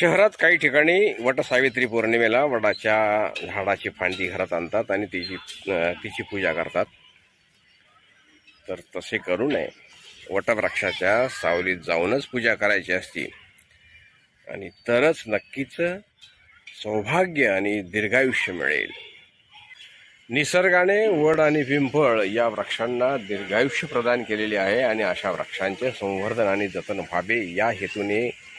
शहरात काही ठिकाणी वटसावित्री पौर्णिमेला वडाच्या झाडाची फांदी घरात आणतात आणि तिची तिची पूजा करतात. तर तसे करू नये. वटवृक्षाच्या सावलीत जाऊनच पूजा करायची असती. आणि तरच नक्कीच सौभाग्य आणि दीर्घायुष्य मिळेल. निसर्गाने वड आणि पिंपळ या वृक्षांना दीर्घायुष्य प्रदान केलेले आहे आणि अशा वृक्षांचे संवर्धन आणि जतन व्हावे या हेतूने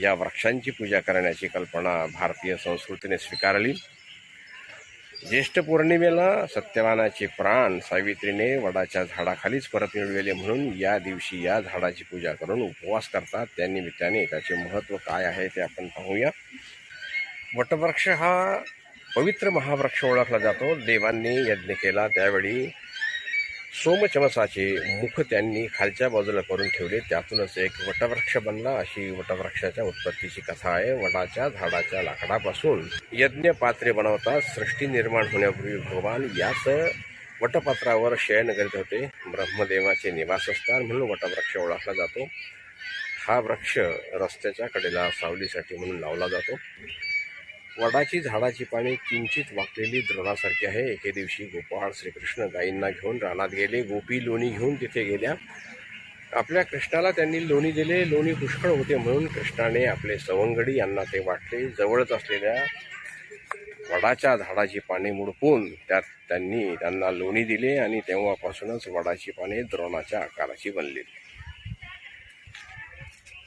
या वृक्षांची पूजा करण्याची कल्पना भारतीय संस्कृतीने स्वीकारली. ज्येष्ठ पौर्णिमेला सत्यवानाचे प्राण सावित्रीने वडाच्या झाडाखालीच परत मिळविले म्हणून या दिवशी या झाडाची पूजा करून उपवास करतात. त्या निमित्ताने त्याचे महत्त्व काय आहे ते आपण पाहूया. वटवृक्ष हा पवित्र महावृक्ष ओळखला जातो. देवांनी यज्ञ केला. त्यावेळी सोमचमसाचे मुख त्यांनी खालच्या बाजूला करून ठेवले. त्यातूनच एक वटवृक्ष बनला. अशी वटवृक्षाच्या उत्पत्तीची कथा आहे. वडाच्या झाडाच्या लाकडापासून यज्ञ पात्रे बनवतात. सृष्टी निर्माण होण्यापूर्वी भगवान याच वटपात्रावर शयन करीत होते. ब्रह्मदेवाचे निवासस्थान म्हणून वटवृक्ष ओळखला जातो. हा वृक्ष रस्त्याच्या कडेला सावलीसाठी म्हणून लावला जातो. वडाची झाडाची पाने किंचित वाकलेली द्रवासारखी आहे. एके दिवशी गोपाळ श्रीकृष्ण गायींना घेऊन रानात गेले. गोपी लोणी घेऊन तिथे गेल्या. आपल्या कृष्णाला त्यांनी लोणी दिले. लोणी पुष्कळ होते म्हणून कृष्णाने आपले सवंगडी यांना ते वाटले. जवळच असलेल्या वडाच्या झाडाची पाने मुडपून त्यात त्यांनी त्यांना लोणी दिले आणि तेव्हापासूनच वडाची पाने द्रोणाच्या आकाराची बनली.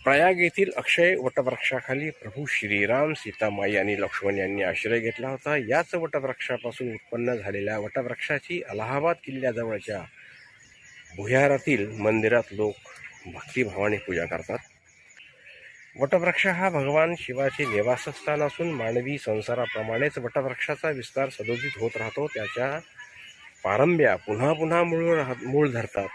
प्रयाग येथील अक्षय वटवृक्षाखाली प्रभू श्रीराम सीतामाई आणि लक्ष्मण यांनी आश्रय घेतला होता. याच वटवृक्षापासून उत्पन्न झालेल्या वटवृक्षाची अलाहाबाद किल्ल्याजवळच्या भुयारातील मंदिरात लोक भक्तिभावाने पूजा करतात. वटवृक्ष हा भगवान शिवाचे निवासस्थान असून मानवी संसाराप्रमाणेच वटवृक्षाचा विस्तार सदोदित होत राहतो. त्याच्या पारंब्या पुन्हा पुन्हा मूळ राह मूळ धरतात.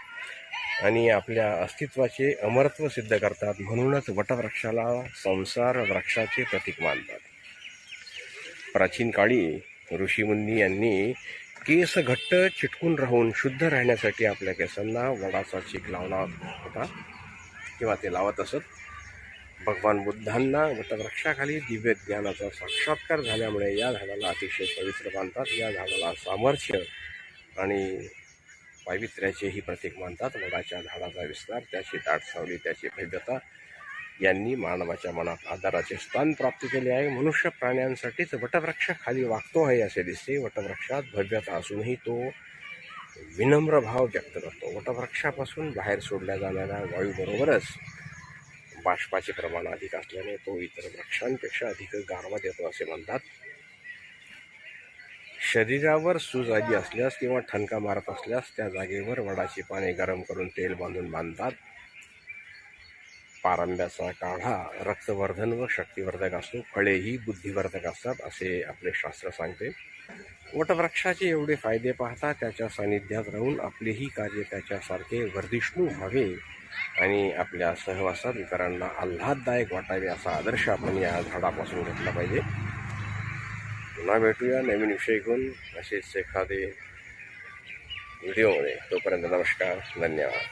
आणि आपल्या अस्तित्वाचे अमरत्व सिद्ध करतात म्हणूनच वटवृक्षाला संसार वृक्षाचे प्रतीक मानतात. प्राचीन काळी ऋषीमुनी यांनी केस घट्ट चिटकून राहून शुद्ध राहण्यासाठी आपल्या केसांना वडाचा चीक लावला होता किंवा ते लावत असत. भगवान बुद्धांना वटवृक्षाखाली दिव्य ज्ञानाचा साक्षात्कार झाल्यामुळे या झाडाला अतिशय पवित्र मानतात. या झाडाला सामर्थ्य आणि पावित्र्याचेही प्रतीक मानतात. वडाच्या झाडाचा विस्तार त्याची दाट सावली त्याची भव्यता. यांनी मानवाच्या मनात आधाराचे स्थान प्राप्त केले आहे. मनुष्य प्राण्यांसाठीच वटवृक्ष खाली वागतो आहे असे दिसते. वटवृक्षात भव्यता असूनही तो विनम्र भाव व्यक्त करतो. वटवृक्षापासून बाहेर सोडल्या जाणाऱ्या वायूबरोबरच बाष्पाचे प्रमाण अधिक असल्याने तो इतर वृक्षांपेक्षा अधिक गारवा देतो असे म्हणतात. शरीरावर सूज आली असल्यास किंवा ठणका मारत असल्यास त्या जागेवर वडाची पाने गरम करून तेल बांधून बांधतात. पारंब्याचा काढा रक्तवर्धन व शक्तिवर्धक असतो फळेही बुद्धिवर्धक असतात असे आपले शास्त्र सांगते. वटवृक्षाचे एवढे फायदे पाहता त्याच्या सानिध्यात राहून आपलेही कार्य त्याच्यासारखे वर्धिष्णू व्हावे आणि आपल्या सहवासात इतरांना आल्हाददायक वाटावे असा आदर्श आपण या झाडापासून घेतला पाहिजे. पुन्हा भेटूया नवीन विषय घेऊन असेच एखादे व्हिडिओमध्ये तोपर्यंत नमस्कार धन्यवाद.